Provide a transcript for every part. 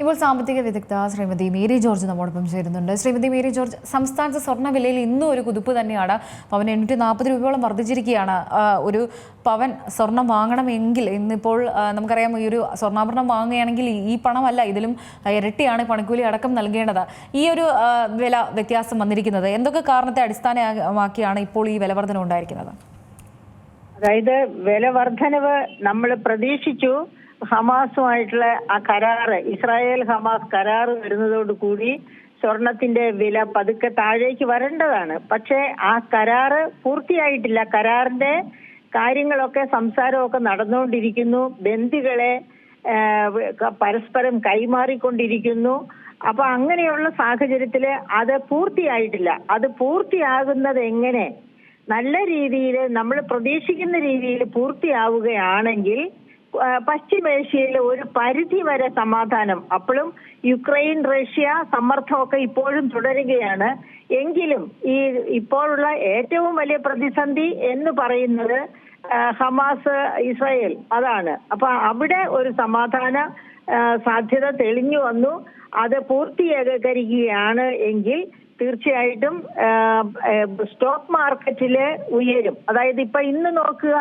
ഇപ്പോൾ സാമ്പത്തിക വിദഗ്ധ ശ്രീമതി മേരി ജോർജ് നമ്മോടൊപ്പം ചേരുന്നുണ്ട്. ശ്രീമതി മേരി ജോർജ് സംസ്ഥാനത്തെ സ്വർണ വിലയിൽ ഇന്നും ഒരു കുതിപ്പ് തന്നെയാണ്. പവൻ എണ്ണൂറ്റി നാൽപ്പത് രൂപയോളം വർദ്ധിച്ചിരിക്കുകയാണ്. ഒരു പവൻ സ്വർണം വാങ്ങണമെങ്കിൽ ഇന്നിപ്പോൾ നമുക്കറിയാം ഈ ഒരു സ്വർണാഭരണം വാങ്ങുകയാണെങ്കിൽ ഈ പണമല്ല ഇതിലും ഇരട്ടിയാണ് പണിക്കൂലി അടക്കം നൽകേണ്ടത്. ഈ ഒരു വില വ്യത്യാസം വന്നിരിക്കുന്നത് എന്തൊക്കെ കാരണത്തെ അടിസ്ഥാനമാക്കിയാണ് ഇപ്പോൾ ഈ വില വർധന ഉണ്ടായിരിക്കുന്നത് അതായത് വില വർധനവ് നമ്മൾ പ്രതീക്ഷിച്ചു. ഹമാസുമായിട്ടുള്ള ആ കരാറ് ഇസ്രായേൽ ഹമാസ് കരാറ് വരുന്നതോട് കൂടി സ്വർണത്തിന്റെ വില പതുക്കെ താഴേക്ക് വരേണ്ടതാണ്. പക്ഷേ ആ കരാറ് പൂർത്തിയായിട്ടില്ല. കരാറിന്റെ കാര്യങ്ങളൊക്കെ സംസാരമൊക്കെ നടന്നുകൊണ്ടിരിക്കുന്നു. ബന്ദികളെ പരസ്പരം കൈമാറിക്കൊണ്ടിരിക്കുന്നു. അപ്പൊ അങ്ങനെയുള്ള സാഹചര്യത്തിൽ അത് പൂർത്തിയായിട്ടില്ല. അത് പൂർത്തിയാകുന്നത് എങ്ങനെ? നല്ല രീതിയിൽ നമ്മൾ പ്രതീക്ഷിക്കുന്ന രീതിയിൽ പൂർത്തിയാവുകയാണെങ്കിൽ ആ, പശ്ചിമേഷ്യയിൽ ഒരു പരിധി വരെ സമാധാനം. അപ്പോഴും യുക്രൈൻ റഷ്യ സമ്മർദ്ദമൊക്കെ ഇപ്പോഴും തുടരുകയാണ്. എങ്കിലും ഈ ഇപ്പോഴുള്ള ഏറ്റവും വലിയ പ്രതിസന്ധി എന്ന് പറയുന്നത് ഹമാസ് ഇസ്രായേൽ അതാണ്. അപ്പൊ അവിടെ ഒരു സമാധാന സാധ്യത തെളിഞ്ഞു വന്നു. അത് പൂർത്തീകരിക്കുകയാണ് എങ്കിൽ തീർച്ചയായിട്ടും സ്റ്റോക്ക് മാർക്കറ്റിൽ ഉയരും. അതായത് ഇപ്പൊ ഇന്ന് നോക്കുക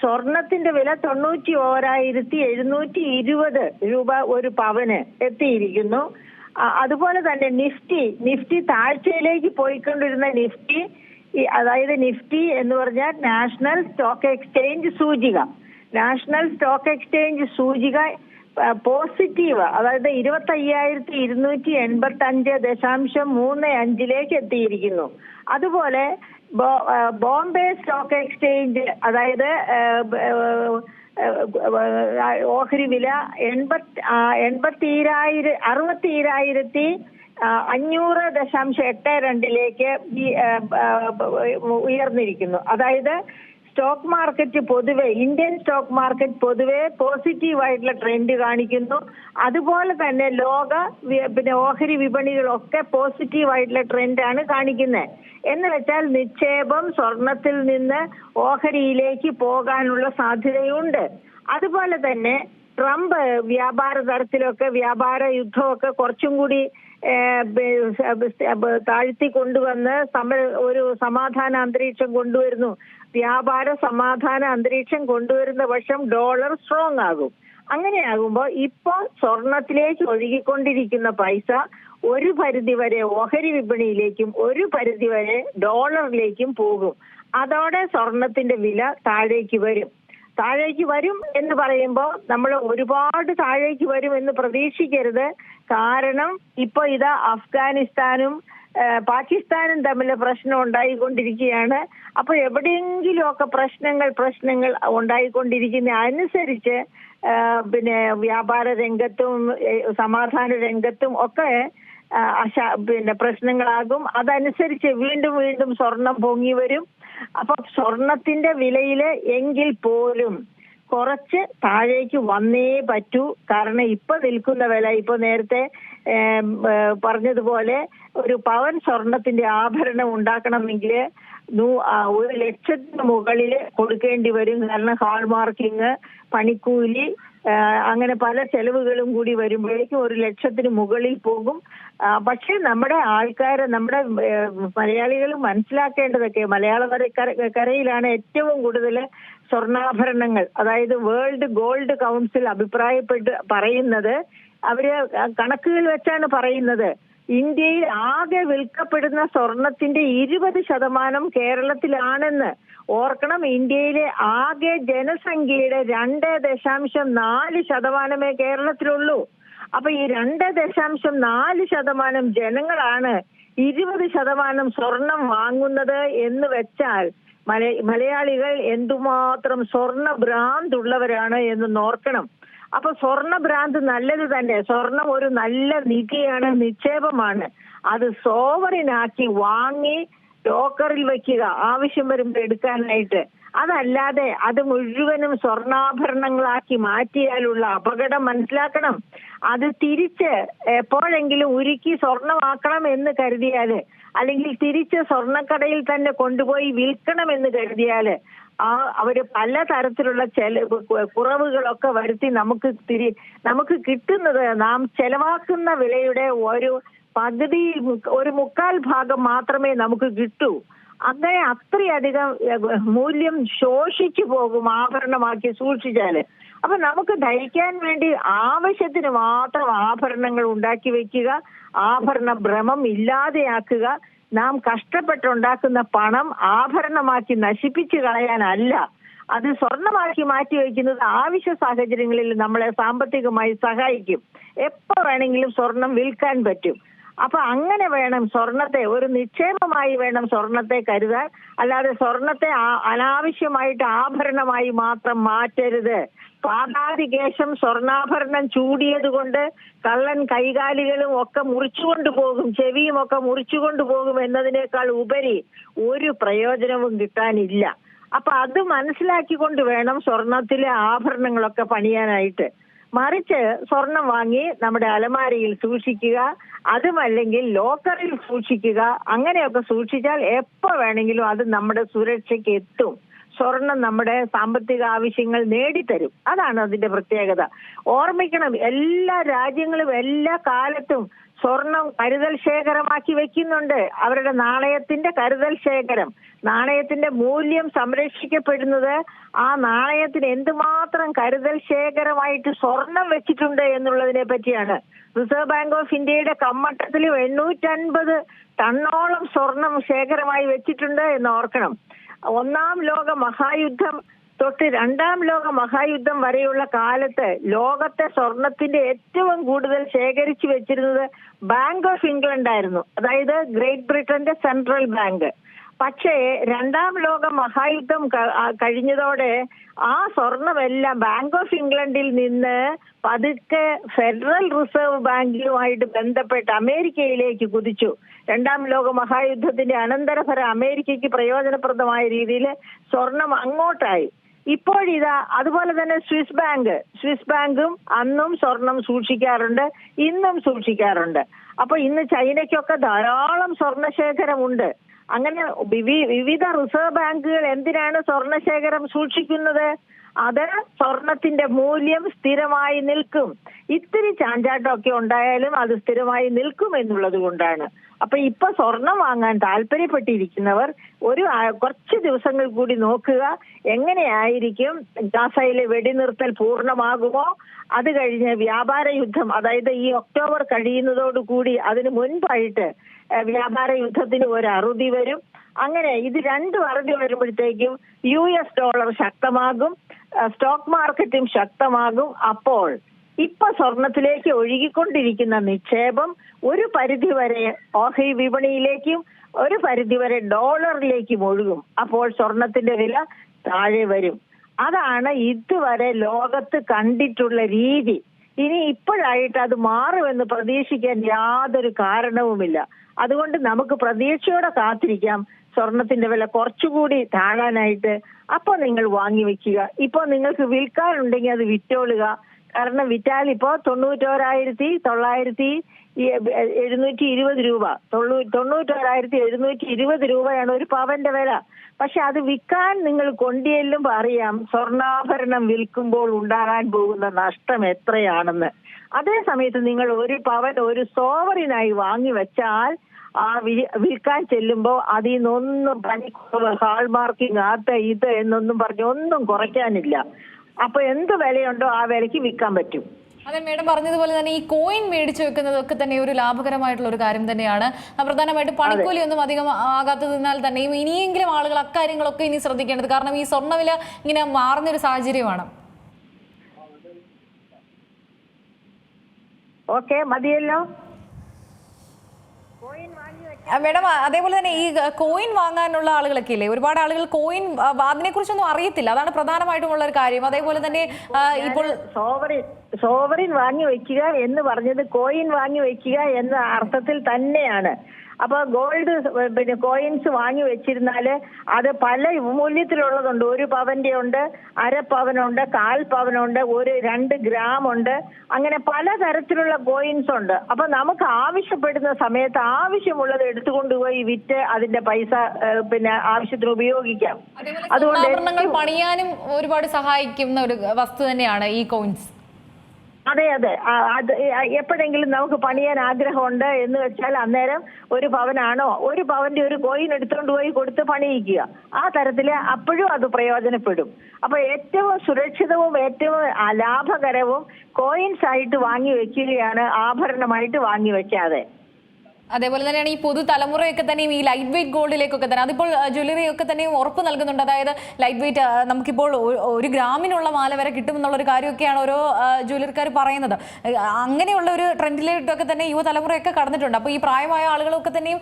സ്വർണത്തിന്റെ വില തൊണ്ണൂറ്റി ഓരായിരത്തി എഴുന്നൂറ്റി ഇരുപത് രൂപ ഒരു പവന് എത്തിയിരിക്കുന്നു. അതുപോലെ തന്നെ നിഫ്റ്റി നിഫ്റ്റി താഴ്ചയിലേക്ക് പോയിക്കൊണ്ടിരുന്ന നിഫ്റ്റി അതായത് നിഫ്റ്റി എന്ന് പറഞ്ഞാൽ നാഷണൽ സ്റ്റോക്ക് എക്സ്ചേഞ്ച് സൂചിക. നാഷണൽ സ്റ്റോക്ക് എക്സ്ചേഞ്ച് സൂചിക പോസിറ്റീവ്. അതായത് ഇരുപത്തി അയ്യായിരത്തി ഇരുന്നൂറ്റി എൺപത്തി അഞ്ച് ദശാംശം മൂന്ന് അഞ്ചിലേക്ക് എത്തിയിരിക്കുന്നു. അതുപോലെ ബോംബെ സ്റ്റോക്ക് എക്സ്ചേഞ്ച് അതായത് ഓഹരി വില എൺപത്തി എൺപത്തിരായിരം അറുപത്തിരായിരത്തി അഞ്ഞൂറ് ദശാംശം എട്ട് രണ്ടിലേക്ക് ഉയർന്നിരിക്കുന്നു. അതായത് സ്റ്റോക്ക് മാർക്കറ്റ് പൊതുവെ ഇന്ത്യൻ സ്റ്റോക്ക് മാർക്കറ്റ് പൊതുവെ പോസിറ്റീവ് ആയിട്ടുള്ള ട്രെൻഡ് കാണിക്കുന്നു. അതുപോലെ തന്നെ ലോക പിന്നെ ഓഹരി വിപണികളൊക്കെ പോസിറ്റീവ് ആയിട്ടുള്ള ട്രെൻഡാണ് കാണിക്കുന്നത് എന്ന് വെച്ചാൽ നിക്ഷേപം സ്വർണത്തിൽ നിന്ന് ഓഹരിയിലേക്ക് പോകാനുള്ള സാധ്യതയുണ്ട്. അതുപോലെ തന്നെ ട്രംപ് വ്യാപാര തരത്തിലൊക്കെ വ്യാപാര യുദ്ധമൊക്കെ കുറച്ചും കൂടി താഴ്ത്തി കൊണ്ടുവന്ന് സമ ഒരു സമാധാന അന്തരീക്ഷം കൊണ്ടുവരുന്നു. വ്യാപാര സമാധാന അന്തരീക്ഷം കൊണ്ടുവരുന്ന പക്ഷം ഡോളർ സ്ട്രോങ് ആകും. അങ്ങനെയാകുമ്പോൾ ഇപ്പൊ സ്വർണത്തിലേക്ക് ഒഴുകിക്കൊണ്ടിരിക്കുന്ന പൈസ ഒരു പരിധി വരെ ഓഹരി വിപണിയിലേക്കും ഒരു പരിധി വരെ ഡോളറിലേക്കും പോകും. അതോടെ സ്വർണത്തിന്റെ വില താഴേക്ക് വരും. താഴേക്ക് വരും എന്ന് പറയുമ്പോൾ നമ്മൾ ഒരുപാട് താഴേക്ക് വരും എന്ന് പ്രതീക്ഷിക്കരുത്. കാരണം ഇപ്പൊ ഇത് അഫ്ഗാനിസ്ഥാനും പാകിസ്ഥാനും തമ്മിൽ പ്രശ്നം ഉണ്ടായിക്കൊണ്ടിരിക്കുകയാണ്. അപ്പൊ എവിടെയെങ്കിലുമൊക്കെ പ്രശ്നങ്ങൾ പ്രശ്നങ്ങൾ ഉണ്ടായിക്കൊണ്ടിരിക്കുന്ന അനുസരിച്ച് പിന്നെ വ്യാപാര രംഗത്തും സമാധാന രംഗത്തും ഒക്കെ അശ- പിന്നെ പ്രശ്നങ്ങളാകും. അതനുസരിച്ച് വീണ്ടും വീണ്ടും സ്വർണം പൊങ്ങി വരും. അപ്പൊ സ്വർണത്തിന്റെ വിലയിൽ എങ്കിൽ പോലും കുറച്ച് താഴേക്ക് വന്നേ പറ്റൂ. കാരണം ഇപ്പൊ നിൽക്കുന്ന വില ഇപ്പൊ നേരത്തെ പറഞ്ഞതുപോലെ ഒരു പവൻ സ്വർണത്തിന്റെ ആഭരണം ഉണ്ടാക്കണമെങ്കിൽ ഒരു ലക്ഷത്തിന് മുകളിൽ കൊടുക്കേണ്ടി വരും കാരണം ഹാൾ മാർക്കിങ് പണിക്കൂലി അങ്ങനെ പല ചെലവുകളും കൂടി വരുമ്പോഴേക്കും ഒരു ലക്ഷത്തിന് മുകളിൽ പോകും. പക്ഷെ നമ്മുടെ ആൾക്കാരെ നമ്മുടെ മലയാളികൾ മനസ്സിലാക്കേണ്ടതൊക്കെ മലയാള കരയിലാണ് ഏറ്റവും കൂടുതൽ സ്വർണാഭരണങ്ങൾ. അതായത് വേൾഡ് ഗോൾഡ് കൗൺസിൽ അഭിപ്രായപ്പെട്ട് പറയുന്നത് അവർ കണക്കുകൾ വെച്ചാണ് പറയുന്നത്. ഇന്ത്യയിൽ ആകെ വിൽക്കപ്പെടുന്ന സ്വർണത്തിന്റെ ഇരുപത് ശതമാനം കേരളത്തിലാണെന്ന് ഓർക്കണം. ഇന്ത്യയിലെ ആകെ ജനസംഖ്യയുടെ രണ്ട് ദശാംശം നാല് ശതമാനമേ കേരളത്തിലുള്ളൂ. അപ്പൊ ഈ രണ്ട് ദശാംശം നാല് ശതമാനം ജനങ്ങളാണ് ഇരുപത് ശതമാനം സ്വർണം വാങ്ങുന്നത് എന്ന് വെച്ചാൽ മലയാളികൾ എന്തുമാത്രം സ്വർണ ഭ്രാന്തുള്ളവരാണ് എന്ന് നോർക്കണം അപ്പൊ സ്വർണ ഭ്രാന്ത് നല്ലത് തന്നെ. സ്വർണം ഒരു നല്ല നിധിയാണ് നിക്ഷേപമാണ്. അത് സോവറിനാക്കി വാങ്ങി ലോക്കറിൽ വെക്കുക ആവശ്യം വരുമ്പോൾ എടുക്കാനായിട്ട്. അതല്ലാതെ അത് മുഴുവനും സ്വർണാഭരണങ്ങളാക്കി മാറ്റിയാലുള്ള അപകടം മനസ്സിലാക്കണം. അത് തിരിച്ച് എപ്പോഴെങ്കിലും ഉരുക്കി സ്വർണമാക്കണം എന്ന് കരുതിയാൽ അല്ലെങ്കിൽ തിരിച്ച് സ്വർണക്കടയിൽ തന്നെ കൊണ്ടുപോയി വിൽക്കണം എന്ന് കരുതിയാൽ ആ അവർ പല തരത്തിലുള്ള ചെല കുറവുകളൊക്കെ വരുത്തി നമുക്ക് തിരി നമുക്ക് കിട്ടുന്നത് നാം ചെലവാക്കുന്ന വിലയുടെ ഒരു പകുതി ഒരു മുക്കാൽ ഭാഗം മാത്രമേ നമുക്ക് കിട്ടൂ. അങ്ങനെ അത്രയധികം മൂല്യം ശോഷിച്ചു പോകും ആഭരണമാക്കി സൂക്ഷിച്ചാൽ. അപ്പൊ നമുക്ക് ധരിക്കാൻ വേണ്ടി ആവശ്യത്തിന് മാത്രം ആഭരണങ്ങൾ ഉണ്ടാക്കി വെക്കുക ആഭരണ ഭ്രമം ഇല്ലാതെയാക്കുക നാം കഷ്ടപ്പെട്ടുണ്ടാക്കുന്ന പണം ആഭരണമാക്കി നശിപ്പിച്ചു കളയാനല്ല. അത് സ്വർണമാക്കി മാറ്റി വയ്ക്കുന്നത് ആവശ്യ സാഹചര്യങ്ങളിൽ നമ്മളെ സാമ്പത്തികമായി സഹായിക്കും. എപ്പോ വേണമെങ്കിലും സ്വർണം വിൽക്കാൻ പറ്റും. അപ്പൊ അങ്ങനെ വേണം സ്വർണത്തെ ഒരു നിക്ഷേപമായി വേണം സ്വർണത്തെ കരുതാൻ. അല്ലാതെ സ്വർണത്തെ അനാവശ്യമായിട്ട് ആഭരണമായി മാത്രം മാറ്റരുത്. പാതാതികേശം സ്വർണാഭരണം ചൂടിയത് കൊണ്ട് കള്ളൻ കൈകാലികളും ഒക്കെ മുറിച്ചുകൊണ്ട് പോകും ചെവിയും ഒക്കെ മുറിച്ചുകൊണ്ട് പോകും എന്നതിനേക്കാൾ ഉപരി ഒരു പ്രയോജനവും കിട്ടാനില്ല. അപ്പൊ അത് മനസ്സിലാക്കി കൊണ്ട് വേണം സ്വർണത്തിലെ ആഭരണങ്ങളൊക്കെ പണിയാനായിട്ട്. മറിച്ച് സ്വർണം വാങ്ങി നമ്മുടെ അലമാരയിൽ സൂക്ഷിക്കുക അതുമല്ലെങ്കിൽ ലോക്കറിൽ സൂക്ഷിക്കുക അങ്ങനെയൊക്കെ സൂക്ഷിച്ചാൽ എപ്പോ വേണമെങ്കിലും അത് നമ്മുടെ സുരക്ഷയ്ക്ക് എത്തും. സ്വർണം നമ്മുടെ സാമ്പത്തിക ആവശ്യങ്ങൾ നേടിത്തരും. അതാണ് അതിന്റെ പ്രത്യേകത. ഓർമ്മിക്കണം എല്ലാ രാജ്യങ്ങളും എല്ലാ കാലത്തും സ്വർണം കരുതൽ ശേഖരമാക്കി വെക്കുന്നുണ്ട്. അവരുടെ നാണയത്തിന്റെ കരുതൽ ശേഖരം നാണയത്തിന്റെ മൂല്യം സംരക്ഷിക്കപ്പെടുന്നത് ആ നാണയത്തിന് എന്തുമാത്രം കരുതൽ ശേഖരമായിട്ട് സ്വർണം വെച്ചിട്ടുണ്ട് എന്നുള്ളതിനെ പറ്റിയാണ്. റിസർവ് ബാങ്ക് ഓഫ് ഇന്ത്യയുടെ കമ്മട്ടത്തിൽ എണ്ണൂറ്റൻപത് ടണ്ണോളം സ്വർണം ശേഖരമായി വെച്ചിട്ടുണ്ട് എന്ന് ഓർക്കണം. ഒന്നാം ലോക മഹായുദ്ധം തൊട്ട് രണ്ടാം ലോക മഹായുദ്ധം വരെയുള്ള കാലത്ത് ലോകത്തെ സ്വർണത്തിന്റെ ഏറ്റവും കൂടുതൽ ശേഖരിച്ചു വെച്ചിരുന്നത് ബാങ്ക് ഓഫ് ഇംഗ്ലണ്ട് ആയിരുന്നു. അതായത് ഗ്രേറ്റ് ബ്രിട്ടന്റെ സെൻട്രൽ ബാങ്ക് പക്ഷേ രണ്ടാം ലോക മഹായുദ്ധം കഴിഞ്ഞതോടെ ആ സ്വർണമെല്ലാം ബാങ്ക് ഓഫ് ഇംഗ്ലണ്ടിൽ നിന്ന് പതുക്കെ ഫെഡറൽ റിസർവ് ബാങ്കിലുമായിട്ട് ബന്ധപ്പെട്ട് അമേരിക്കയിലേക്ക് കുതിച്ചു. രണ്ടാം ലോക മഹായുദ്ധത്തിന്റെ അനന്തരഫലം അമേരിക്കയ്ക്ക് പ്രയോജനപ്രദമായ രീതിയിൽ സ്വർണം അങ്ങോട്ടായി. ഇപ്പോഴിതാ അതുപോലെ തന്നെ സ്വിസ് ബാങ്ക് സ്വിസ് ബാങ്കും അന്നും സ്വർണം സൂക്ഷിക്കാറുണ്ട് ഇന്നും സൂക്ഷിക്കാറുണ്ട്. അപ്പൊ ഇന്ന് ചൈനയ്ക്കൊക്കെ ധാരാളം സ്വർണശേഖരമുണ്ട് അങ്ങനെ വിവി- വിവിധ റിസർവ് ബാങ്കുകൾ എന്തിനാണ് സ്വർണശേഖരം സൂക്ഷിക്കുന്നത്? അത് സ്വർണത്തിന്റെ മൂല്യം സ്ഥിരമായി നിൽക്കും. ഇത്തിരി ചാഞ്ചാട്ടമൊക്കെ ഉണ്ടായാലും അത് സ്ഥിരമായി നിൽക്കും എന്നുള്ളത് കൊണ്ടാണ്. അപ്പൊ ഇപ്പൊ സ്വർണം വാങ്ങാൻ താല്പര്യപ്പെട്ടിരിക്കുന്നവർ ഒരു കുറച്ച് ദിവസങ്ങൾ കൂടി നോക്കുക. എങ്ങനെയായിരിക്കും ഗാസയിലെ വെടിനിർത്തൽ പൂർണമാകുമോ? അത് കഴിഞ്ഞ് വ്യാപാര യുദ്ധം അതായത് ഈ ഒക്ടോബർ കഴിയുന്നതോടുകൂടി അതിന് മുൻപായിട്ട് വ്യാപാര യുദ്ധത്തിന് ഒരു അറുതി വരും. അങ്ങനെ ഇത് രണ്ടും അറുതി വരുമ്പോഴത്തേക്കും യു എസ് ഡോളർ ശക്തമാകും സ്റ്റോക്ക് മാർക്കറ്റും ശക്തമാകും. അപ്പോൾ ഇപ്പൊ സ്വർണത്തിലേക്ക് ഒഴുകിക്കൊണ്ടിരിക്കുന്ന നിക്ഷേപം ഒരു പരിധിവരെ ഓഹരി വിപണിയിലേക്കും ഒരു പരിധിവരെ ഡോളറിലേക്കും ഒഴുകും. അപ്പോൾ സ്വർണത്തിന്റെ വില താഴെ വരും. അതാണ് ഇതുവരെ ലോകത്ത് കണ്ടിട്ടുള്ള രീതി. ഇനി ഇപ്പോഴായിട്ട് അത് മാറുമെന്ന് പ്രതീക്ഷിക്കാൻ യാതൊരു കാരണവുമില്ല. അതുകൊണ്ട് നമുക്ക് പ്രതീക്ഷയോടെ കാത്തിരിക്കാം. സ്വർണത്തിന്റെ വില കുറച്ചുകൂടി താഴാനായിട്ട്. അപ്പൊ നിങ്ങൾ വാങ്ങി വെക്കുക. ഇപ്പൊ നിങ്ങൾക്ക് വിൽക്കാനുണ്ടെങ്കിൽ അത് വിറ്റോളുക. കാരണം വിറ്റാൽ ഇപ്പോ തൊണ്ണൂറ്റോരായിരത്തി തൊള്ളായിരത്തി എഴുന്നൂറ്റി ഇരുപത് രൂപ. തൊണ്ണൂ തൊണ്ണൂറ്റോരായിരത്തി എഴുന്നൂറ്റി ഇരുപത് രൂപയാണ് ഒരു പവന്റെ വില. പക്ഷെ അത് വിൽക്കാൻ നിങ്ങൾ കൊണ്ടിയെല്ലും അറിയാം സ്വർണാഭരണം വിൽക്കുമ്പോൾ ഉണ്ടാകാൻ പോകുന്ന നഷ്ടം എത്രയാണെന്ന്. അതേ സമയത്ത് നിങ്ങൾ ഒരു പവൻ ഒരു സോവറിനായി വാങ്ങി വെച്ചാൽ ആ വിൽക്കാൻ ചെല്ലുമ്പോൾ അതിൽ നിന്നൊന്നും പനിക്കുറവ് ഹാൾ ആത്ത ഇത് എന്നൊന്നും പറഞ്ഞ് ഒന്നും കുറയ്ക്കാനില്ല. അപ്പൊ എന്ത് വിലയുണ്ടോ ആ വിലയ്ക്ക് വിൽക്കാൻ പറ്റും. അതെ മേഡം പറഞ്ഞതുപോലെ തന്നെ ഈ കോയിൻ മേടിച്ചു വെക്കുന്നതൊക്കെ തന്നെ ഒരു ലാഭകരമായിട്ടുള്ള ഒരു കാര്യം തന്നെയാണ്. പ്രധാനമായിട്ട് പണിക്കൂലി ഒന്നും അധികം ആകാത്തതിനാൽ തന്നെയും ഇനിയെങ്കിലും ആളുകൾ അക്കാര്യങ്ങളൊക്കെ ഇനി ശ്രദ്ധിക്കേണ്ടത്. കാരണം ഈ സ്വർണവില ഇങ്ങനെ മാറുന്ന ഒരു സാഹചര്യമാണ്. ഓക്കെ മതിയല്ലോ. മേഡം അതേപോലെ തന്നെ ഈ കോയിൻ വാങ്ങാനുള്ള ആളുകളൊക്കെ ഇല്ലേ? ഒരുപാട് ആളുകൾ കോയിൻ അതിനെ കുറിച്ചൊന്നും അറിയത്തില്ല. അതാണ് പ്രധാനമായിട്ടുമുള്ള ഒരു കാര്യം. അതേപോലെ തന്നെ ഇപ്പോൾ സോവറിൻ സോവറിൻ വാങ്ങി വെക്കുക എന്ന് പറഞ്ഞത് കോയിൻ വാങ്ങി വെക്കുക എന്ന അർത്ഥത്തിൽ തന്നെയാണ്. അപ്പൊ ഗോൾഡ് പിന്നെ കോയിൻസ് വാങ്ങി വെച്ചിരുന്നാൽ അത് പല മൂല്യത്തിലുള്ളതുണ്ട്. ഒരു പവന്റെ ഉണ്ട് അര പവനുണ്ട് കാൽ പവനുണ്ട് ഒരു രണ്ട് ഗ്രാം ഉണ്ട്. അങ്ങനെ പല തരത്തിലുള്ള കോയിൻസ് ഉണ്ട്. അപ്പൊ നമുക്ക് ആവശ്യപ്പെടുന്ന സമയത്ത് ആവശ്യമുള്ളത് എടുത്തുകൊണ്ടുപോയി വിറ്റ് അതിന്റെ പൈസ പിന്നെ ആവശ്യത്തിന് ഉപയോഗിക്കാം. അതുകൊണ്ട് പണിയാനും ഒരുപാട് സഹായിക്കുന്ന ഒരു വസ്തു തന്നെയാണ് ഈ കോയിൻസ് അതെ അതെ. അത് എപ്പോഴെങ്കിലും നമുക്ക് പണിയാൻ ആഗ്രഹമുണ്ട് എന്ന് വെച്ചാൽ അന്നേരം ഒരു പവനാണോ? ഒരു പവന്റെ ഒരു കോയിൻ എടുത്തുകൊണ്ട് പോയി കൊടുത്ത് പണിയിക്കുക. ആ തരത്തിൽ അപ്പോഴും അത് പ്രയോജനപ്പെടും. അപ്പൊ ഏറ്റവും സുരക്ഷിതവും ഏറ്റവും ലാഭകരവും കോയിൻസ് ആയിട്ട് വാങ്ങി വെക്കുകയാണ് ആഭരണമായിട്ട് വാങ്ങി വെക്കാതെ. അതേപോലെ തന്നെയാണ് ഈ പുതുതലമുറയൊക്കെ തന്നെയും ഈ ലൈറ്റ് വെയിറ്റ് ഗോൾഡിലേക്കൊക്കെ തന്നെ. അതിപ്പോൾ ജ്വല്ലറി ഒക്കെ തന്നെയും ഉറപ്പ് നൽകുന്നുണ്ട്. അതായത് ലൈറ്റ് വെയിറ്റ് നമുക്കിപ്പോൾ ഒരു ഗ്രാമിനുള്ള മാല വരെ കിട്ടുമെന്നുള്ള ഒരു കാര്യമൊക്കെയാണ് ഓരോ ജ്വല്ലറിക്കാർ പറയുന്നത്. അങ്ങനെയുള്ള ഒരു ട്രെൻഡിലേക്കൊക്കെ തന്നെ യുവതലമുറയൊക്കെ കടന്നിട്ടുണ്ട്. അപ്പോൾ ഈ പ്രായമായ ആളുകളൊക്കെ തന്നെയും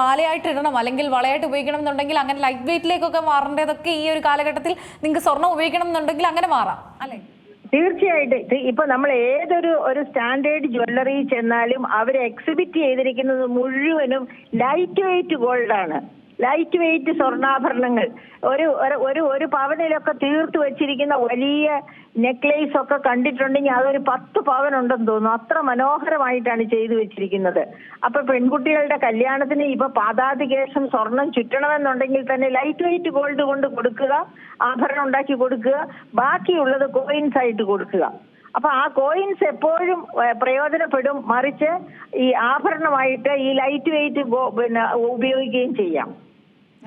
മാലയായിട്ട് ഇടണം അല്ലെങ്കിൽ വളയായിട്ട് ഉപയോഗിക്കണം എന്നുണ്ടെങ്കിൽ അങ്ങനെ ലൈറ്റ് വെയിറ്റിലേക്കൊക്കെ മാറേണ്ടതൊക്കെ ഈ ഒരു കാലഘട്ടത്തിൽ നിങ്ങൾക്ക് സ്വർണം ഉപയോഗിക്കണം എന്നുണ്ടെങ്കിൽ അങ്ങനെ മാറാം. അല്ലേ? തീർച്ചയായിട്ടും. ഇത് ഇപ്പൊ നമ്മൾ ഏതൊരു ഒരു സ്റ്റാൻഡേർഡ് ജ്വല്ലറി ചെന്നാലും അവർ എക്സിബിറ്റ് ചെയ്തിരിക്കുന്നത് മുഴുവനും ലൈറ്റ് വെയിറ്റ് ഗോൾഡ് ആണ്. ലൈറ്റ് വെയിറ്റ് സ്വർണാഭരണങ്ങൾ. ഒരു ഒരു- ഒരു പവനിലൊക്കെ തീർത്തു വെച്ചിരിക്കുന്ന വലിയ നെക്ലേസ് ഒക്കെ കണ്ടിട്ടുണ്ടെങ്കിൽ അതൊരു പത്ത് പവൻ ഉണ്ടെന്ന് തോന്നുന്നു. അത്ര മനോഹരമായിട്ടാണ് ചെയ്തു വെച്ചിരിക്കുന്നത്. അപ്പൊ പെൺകുട്ടികളുടെ കല്യാണത്തിന് ഇപ്പൊ പാതാതികേശം സ്വർണം ചുറ്റണമെന്നുണ്ടെങ്കിൽ തന്നെ ലൈറ്റ് വെയിറ്റ് ഗോൾഡ് കൊണ്ട് കൊടുക്കുക ആഭരണം ഉണ്ടാക്കി കൊടുക്കുക ബാക്കിയുള്ളത് കോയിൻസ് ആയിട്ട് കൊടുക്കുക. അപ്പൊ ആ കോയിൻസ് എപ്പോഴും പ്രയോജനപ്പെടും മറിച്ച് ഈ ആഭരണമായിട്ട് ഈ ലൈറ്റ് വെയിറ്റ് പിന്നെ ഉപയോഗിക്കുകയും ചെയ്യാം.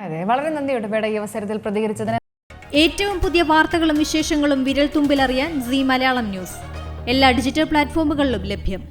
അതെ വളരെ നന്ദിയുണ്ട് പേട ഈ അവസരത്തിൽ പ്രതികരിച്ചതിന്. ഏറ്റവും പുതിയ വാർത്തകളും വിശേഷങ്ങളും വിരൽ തുമ്പിലറിയാൻ സി മലയാളം ന്യൂസ്. എല്ലാ ഡിജിറ്റൽ പ്ലാറ്റ്ഫോമുകളിലും ലഭ്യം.